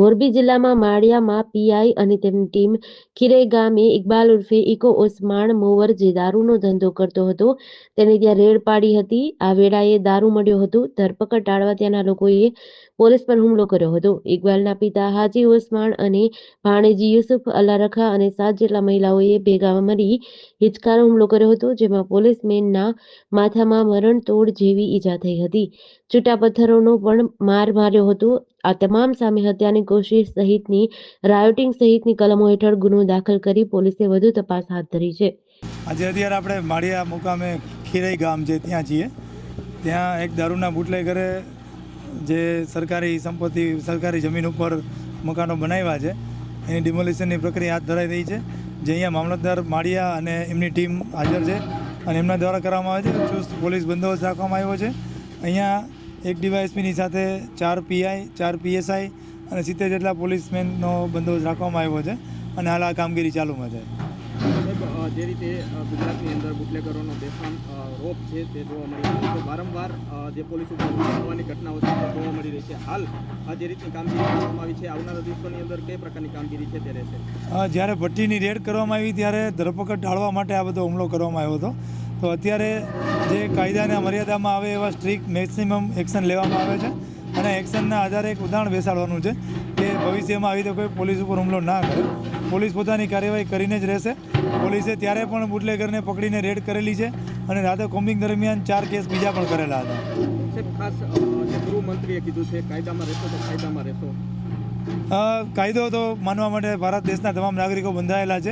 મોરબી જિલ્લામાં માળિયામાં પીઆઈ અને તેમની ટીમ ખીરે ગામે ઇકબાલ ઉર્ફે ઇકો ઓસમાણ મોવર જે દારૂનો ધંધો કરતો હતો, તેને ત્યાં રેડ પાડી હતી. આ વેળાએ દારૂ મળ્યો હતો. ધરપકડ ટાળવા ત્યાંના લોકોએ પોલીસ પર હુમલો કર્યો હતો. ઇકબાલના પિતા હાજી ઓસમાણ અને ભાણેજી યુસુફ અલારખા અને સાત જેટલા મહિલાઓએ ભેગા મળી હિચકારો હુમલો કર્યો હતો, જેમાં પોલીસમેનના માથામાં મરણતોડ જેવી ઈજા થઈ હતી. છૂટા પથ્થરોનો પણ માર માર્યો હતો. આ તમામ સામે હત્યાની કોશિશ સહિતની રાયોટિંગ સહિતની કલમો હેઠળ ગુનો દાખલ કરી પોલીસે વધુ તપાસ હાથ ધરી છે. આજે અત્યારે આપણે માળિયા મુકામે ખીરઈ ગામ છે ત્યાં છીએ, ત્યાં એક દારૂના બુટલેગરે જે સરકારી સંપત્તિ, સરકારી જમીન ઉપર મકાનો બનાવ્યા છે, એની ડિમોલિશનની પ્રક્રિયા હાથ ધરાઈ રહી છે, જે અહીંયા મામલતદાર માળિયા અને એમની ટીમ હાજર છે અને એમના દ્વારા કરવામાં આવે છે, ચુસ્ત પોલીસ બંદોબસ્ત રાખવામાં આવ્યો છે. અહીંયા એક ડીવાયએસપીની સાથે ચાર પીઆઈ ચાર પીએસઆઈ અને સિત્તેર જેટલા પોલીસમેનનો બંદોબસ્ત રાખવામાં આવ્યો છે અને હાલ આ કામગીરી ચાલુમાં છે. જે રીતે ગુજરાતની અંદર બુટલેગરોનો બેફામ રોપ છે તે જોવા મળી રહ્યો છે. વારંવાર જે પોલીસ ઉપર હોવાની ઘટનાઓ છે તે જોવા મળી રહી છે. હાલ જે રીતની કામગીરી કરવામાં આવી છે, આવનારા દિવસોની અંદર કઈ પ્રકારની કામગીરી છે તે રહેશે? જ્યારે ભટ્ટીની રેડ કરવામાં આવી ત્યારે ધરપકડ ટાળવા માટે આ બધો હુમલો કરવામાં આવ્યો હતો. તો અત્યારે જે કાયદાના મર્યાદામાં આવે એવા સ્ટ્રિક્ટ મેક્સિમમ એક્શન લેવામાં આવે છે અને એક્શનના આધારે એક ઉદાહરણ બેસાડવાનું છે કે ભવિષ્યમાં આવી રીતે કોઈ પોલીસ ઉપર હુમલો ના કરે. પોલીસ પોતાની કાર્યવાહી કરીને જ રહેશે. પોલીસે ત્યારે પણ બુટલેગરને પકડીને રેડ કરેલી છે અને રાતે કોમ્બિંગ દરમિયાન ચાર કેસ બીજા પણ કરેલા હતા. ખાસ ગૃહમંત્રીએ કીધું છે કાયદામાં રહેશો તો કાયદામાં રહેશો. અ, કાયદો તો માનવા માટે ભારત દેશના તમામ નાગરિકો બંધાયેલા છે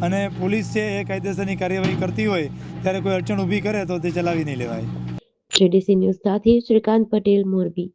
અને પોલીસ છે એ કાયદેસરની કાર્યવાહી કરતી હોય ત્યારે કોઈ અડચણ ઊભી કરે તો તે ચલાવી નહીં લેવાય. જેડીસી ન્યૂઝ સાથે શ્રીકાંત પટેલ મોરબી.